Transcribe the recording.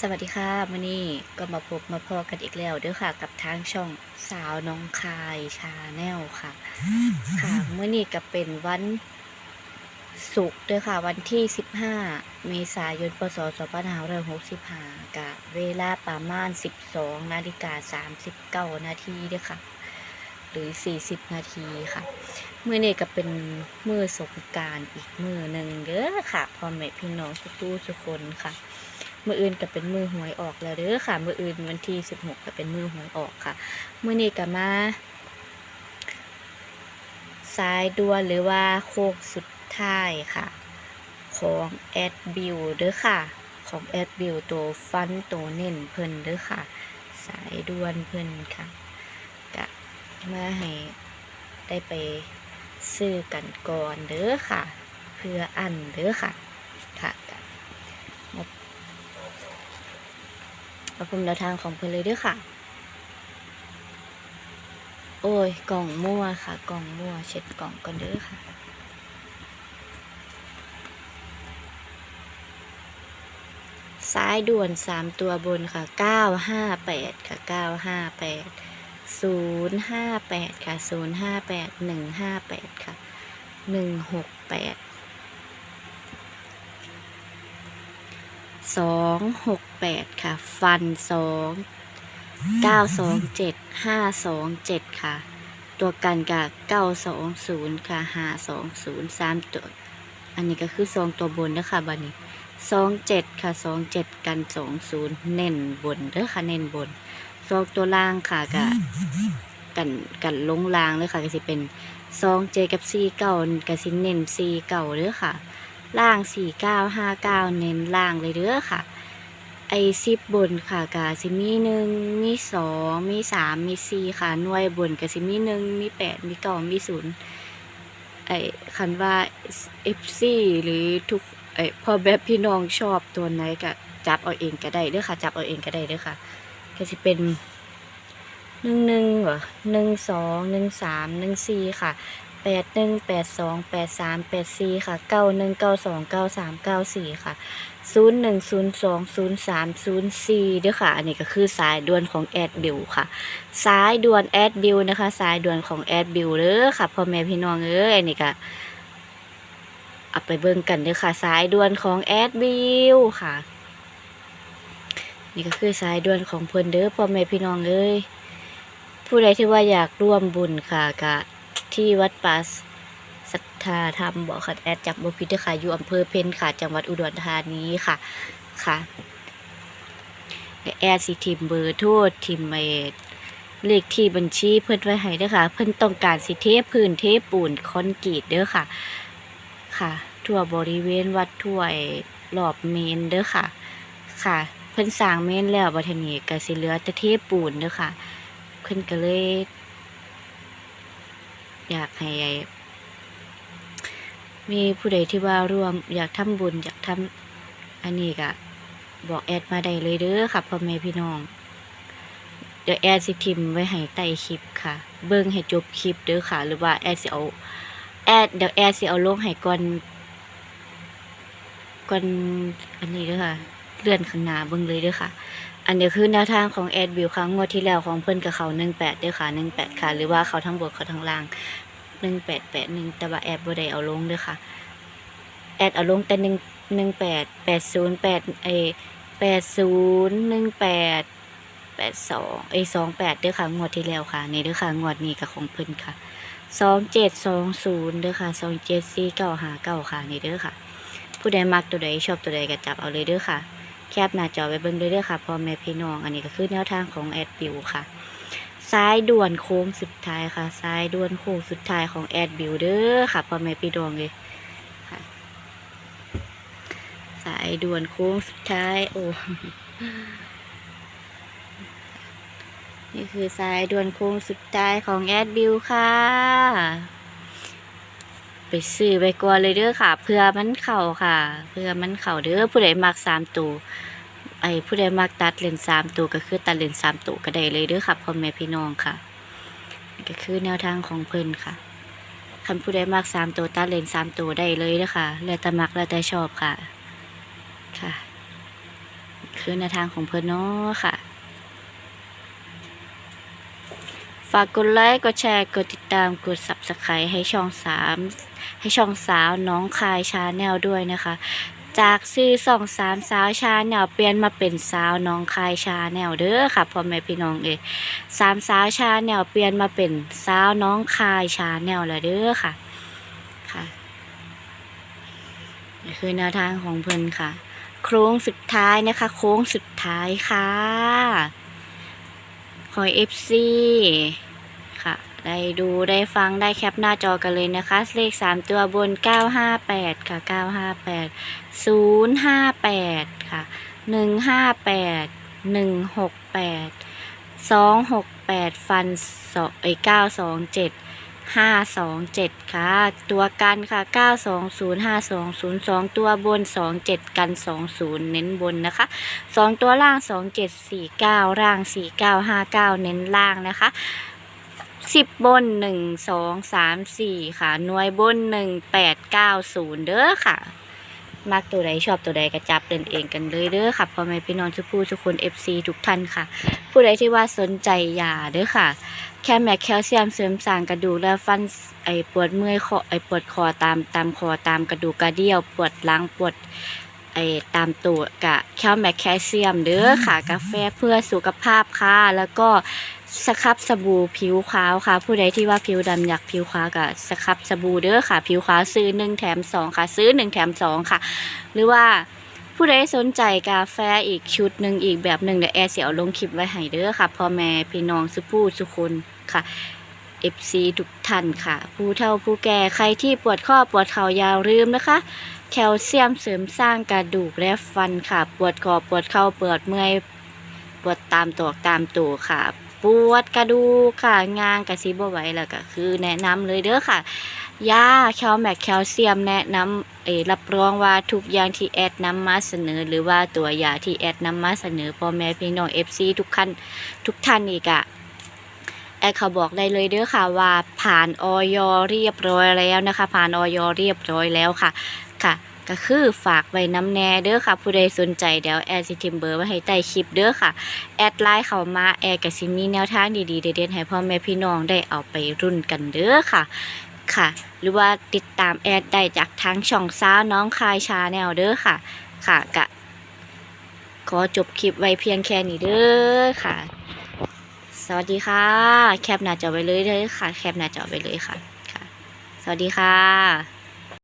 สวัสดีค่ะมื่อนี้ก็มาพบมาพอกันอีกแล้วเด้อค่ะ กับทางช่องสาวน้องคายชาแนลค่ะ ค่ะเมื่อนี้ก็เป็นวันศุกร์เด้อค่ะ วันที่ 15 เมษายนพศ2565กับเวลาประมาณ 12 นาฬิกา39 นาทีเด้อค่ะ หรือ 40 นาทีค่ะมื่อนี้ก็เป็นมือสงการอีกมือหนึ่งเด้อค่ะพ่อแม่พี่น้องทุกทุกคนค่ะ มืออื่นก็เป็นมือหวยออกแล้วเด้อค่ะมืออื่นวันที่สิบหกก็เป็นมือหวยออกค่ะ มือนี้ก็มาสายด่วนหรือว่าโค้งสุดท้ายค่ะ ของแอดบิวเด้อค่ะ ของแอดบิวตัวฟันตัวเน้นเพิ่นเด้อค่ะ สายด่วนเพิ่นค่ะก็มาให้ได้ไปซื้อกันก่อนเด้อค่ะ เพื่ออันเด้อค่ะ ประคุมแนวทางของเพื่อนเลยด้วยค่ะ โอ้ยกล่องมั่วค่ะ กล่องมั่ว เช็ดกล่องกันด้วยค่ะซ้ายด่วน 3 ตัวบนค่ะ 958 ค่ะ 958 058 ค่ะ 058 158 ค่ะ 168 สองหกแปดค่ะ ฟันสองเก้าสองเจ็ดห้าสองเจ็ดค่ะ ตัวกันกับเก้าสองศูนย์ค่ะห้าสองศูนย์สามตัว อันนี้ก็คือสองตัวบนนะคะบันนี้สองเจ็ดค่ะสองเจ็ดกันสองศูนย์เน้นบนเด้อค่ะเน้นบนสองตัวล่างค่ะกับกันกันลงล่างเลยค่ะก็สิเป็นสองเจกับสี่เก้ากับสิเน้นสี่เก้าเด้อค่ะ ล่างสี่เก้าห้าเก้าเน้นล่างเลยเด้อค่ะ ไอซิบบนค่ะกะสิมีหนึ่งมีสองมีสามมีสี่ค่ะหน่วยบนกะสิมีหนึ่งมีแปดมีเก้ามีศูนย์ไอคันว่าเอฟซีหรือทุกไอพอแบบพี่น้องชอบตัวไหนก็จับเอาเองก็ได้เด้อค่ะ จับเอาเองก็ได้เด้อค่ะก็สิเป็นหนึ่งหนึ่งเหรอหนึ่งสองหนึ่งสามหนึ่งสี่ค่ะ แปดหนึ่งแปดสองแปดสามแปดสี่ค่ะเก้าหนึ่งเก้าสองเก้าสามเก้าสี่ค่ะศูนย์หนึ่งศูนย์สองศูนย์สามศูนย์สี่ด้วยค่ะ อันนี้ก็คือสายด่วนของแอดบิวค่ะ สายด่วนแอดบิวนะคะ สายด่วนของแอดบิวเด้อค่ะพ่อแม่พี่น้องเอ้ยอันนี้ก็เอาไปเบิ่งกันเด้อค่ะ สายด่วนของแอดบิวค่ะ นี่ก็คือสายด่วนของเพิ่อนเด้อพ่อแม่พี่น้องเอ้ยผู้ใดที่ว่าอยากร่วมบุญค่ะกะ ที่วัดป่าศรัทธาธรรมบอกค่ะแอดจากบพิทค่ะอยู่อำเภอเพนค่ะ จังหวัดอุดรธานีค่ะค่ะแอดสิทิมเบอร์โทษทิมเมดเลขที่บัญชีเพิ่นไว้ให้ด้อค่ะ เพิ่นต้องการสิเทพื้นเทปูนคอนกรีตเด้อค่ะ ค่ะ ทั่วบริเวณวัดทั่วไอ้รอบเมนเด้อค่ะ ค่ะ เพิ่นสร้างเมนแล้วบัดนี้ก็สิเหลือแต่เทปูนเด้อค่ะ เพิ่นก็เลย อยากให้มีผู้ใดที่ว่าร่วม อยากทำบุญ อยากทำอันนี้ก็บอกแอดมาได้เลยเด้อค่ะพ่อแม่พี่น้อง เดี๋ยวแอดสิพิมพ์ไว้ให้ใต้คลิปค่ะ เบิ่งให้จบคลิปเด้อค่ะ หรือว่าแอดสิเอาแอดเดี๋ยวแอดสิเอาลงให้ก่อนก่อนอันนี้เด้อค่ะ เลื่อนข้างหน้าเบิ่งเลยเด้อค่ะ อันนี้คือแนวทางของแอดบิวครั้งงวดที่แล้วของเพิ่อนกับเขาหนึ่งแปดด้อค่ะหนึ่งแปดค่ะ หรือว่าเขาทั้งบนเขาทั้งล่างหนึ่งแปดแปดหนึ่งแต่ว่าแอดบ่ได้เอาลงเด้อค่ะ แอดเอาลงแต่หนึ่งหนึ่งแปดแปดศูนย์แปดเอแปดศูนย์หนึ่งแปดแปดสองเอสองแปดด้อค่ะงวดที่แล้วค่ะนี่เด้อค่ะงวดนี้กับของเพิ่อนค่ะสองเจ็ดสองศูนย์เด้อค่ะสองเจ็ดสี่เก้าหาเก้าค่ะนี่เด้อค่ะ ผู้ใดมักตัวใดชอบตัวใดก็จับเอาเลยเด้อค่ะ แคปหน้าจอไว้เบิ่งด้วยเด้อค่ะพ่อแม่พี่น้อง อันนี้ก็คือแนวทางของแอดบิวค่ะซ้ายด่วนโค้งสุดท้ายค่ะซ้ายด่วนโค้งสุดท้ายของแอดบิวเด้อค่ะพ่อแม่พี่น้องเลยค่ะสายด่วนโค้งสุดท้ายโอ้นี่คือสายด่วนโค้งสุดท้ายของแอดบิวค่ะ ไปซื้อไปก่อนเลยเด้อค่ะ เพื่อมันเข่าค่ะ เพื่อมันเข่าเด้อผู้ใดมักสามตัวไอ้ผู้ใดมักตัดเลนสามตัวก็คือตัดเลนสามตัวก็ได้เลยเด้อค่ะพ่อแม่พี่น้องค่ะก็คือแนวทางของเพิ่นค่ะคันผู้ใดมักสามตัวตัดเลนสามตัวได้เลยเด้อค่ะแล้วแต่มักแล้วแต่ชอบค่ะ ค่ะ คือแนวทางของเพิ่นเนาะค่ะ ฝากกดไลค์กดแชร์กดติดตามกด subscribe ให้ช่องสาม ให้ช่องสาวน้องคายชาแนลด้วยนะคะ จากซื้อสองสามสาวชาแนลเปลี่ยนมาเป็นสาวน้องคายชาแนลเด้อค่ะพ่อแม่พี่น้องเอยสามสาวชาแนลเปลี่ยนมาเป็นสาวน้องคายชาแนลแล้วเด้อค่ะค่ะนี่คือแนวทางของเพิ่นค่ะ โค้งสุดท้ายนะคะ โค้งสุดท้ายค่ะหอยเอฟซี ได้ดูได้ฟังได้แคปหน้าจอกันเลยนะคะ เลข 3 ตัวบน 958 ค่ะ 958 058 ค่ะ 158 168 268 ฟันเอ้ย927 527 ค่ะ ตัวกันค่ะ 920 5202 ตัวบน 27 กัน 20 เน้นบนนะคะ 2 ตัวล่าง 2749ล่าง 4959 เน้นล่างนะคะ 10บบน1 2 3 4ค่ะ หน่วยบน1890เก้าศูนย์เด้อค่ะมักตัวใดชอบตัวใดก็จับเล่นเองกันเลยเด้อค่ะพ่อแม่พี่น้องทุกผู้ทุกคน FC ทุกท่านค่ะ ผู้ใดที่ว่าสนใจยาเด้อค่ะ แค่แมกแคลเซียมเสริมสร้างกระดูกและฟันไอปวดเมื่อยคอไอปวดคอตามตามคอตามกระดูกกระเดี่ยว ปวดหลังปวดไอตามตัวกะแคลแมกแคลเซียมเด้อค่ะ กาแฟเพื่อสุขภาพค่ะแล้วก็ สครับสบู่ผิวขาวค่ะ ผู้ใดที่ว่าผิวดำอยากผิวขาวก็สครับสบู่เด้อค่ะ ผิวขาวซื้อหนึ่งแถมสองค่ะ ซื้อหนึ่งแถมสองค่ะ หรือว่าผู้ใดสนใจกาแฟอีกชุดหนึ่งอีกแบบหนึ่งเดี๋ยวแอร์เสียลงคลิปไว้ให้เด้อค่ะพ่อแม่พี่น้องสุผู้สุคนค่ะ FC ทุกท่านค่ะ ผู้เฒ่าผู้แก่ใครที่ปวดข้อปวดเข่ายาวลืมนะคะ แคลเซียมเสริมสร้างกระดูกและฟันค่ะ ปวดคอปวดเข่าปวดเมื่อยปวดตามตัวตามตัวค่ะ ปวดกระดูกค่ะงางกระซิบไหวแล้วก็คือแนะนำเลยเด้อค่ะยาแคลแมกแคลเซียมแนะนำเอรับรองว่าทุกอย่างที่แอดนำมาเสนอ หรือว่าตัวยาที่แอดนำมาเสนอพ่อแม่พี่น้อง FC ทุกท่านทุกท่านอีกอะแอดเขาบอกได้เลยเด้อค่ะว่าผ่านออยเรียบร้อยแล้วนะคะ ผ่านออยเรียบร้อยแล้วค่ะค่ะ ก็คือฝากไว้น้ำแน่เด้อค่ะ ผู้ใดสนใจเดี๋ยวแอดสิทิมเบอร์ไว้ให้ใต้คลิปเด้อค่ะ แอดไลน์เข้ามาแอดก็สิมีแนวทางดีๆเด็ดๆให้พ่อแม่พี่น้องได้เอาไปรุ่นกันเด้อค่ะค่ะ หรือว่าติดตามแอดได้จากทางช่องซ้าน้องคายชาแนลเด้อค่ะ ค่ะกะขอจบคลิปไว้เพียงแค่นี้เด้อค่ะ สวัสดีค่ะ แคปหน้าจอไว้เลยเด้อค่ะ แคปหน้าจอไว้เลยค่ะค่ะ สวัสดีค่ะ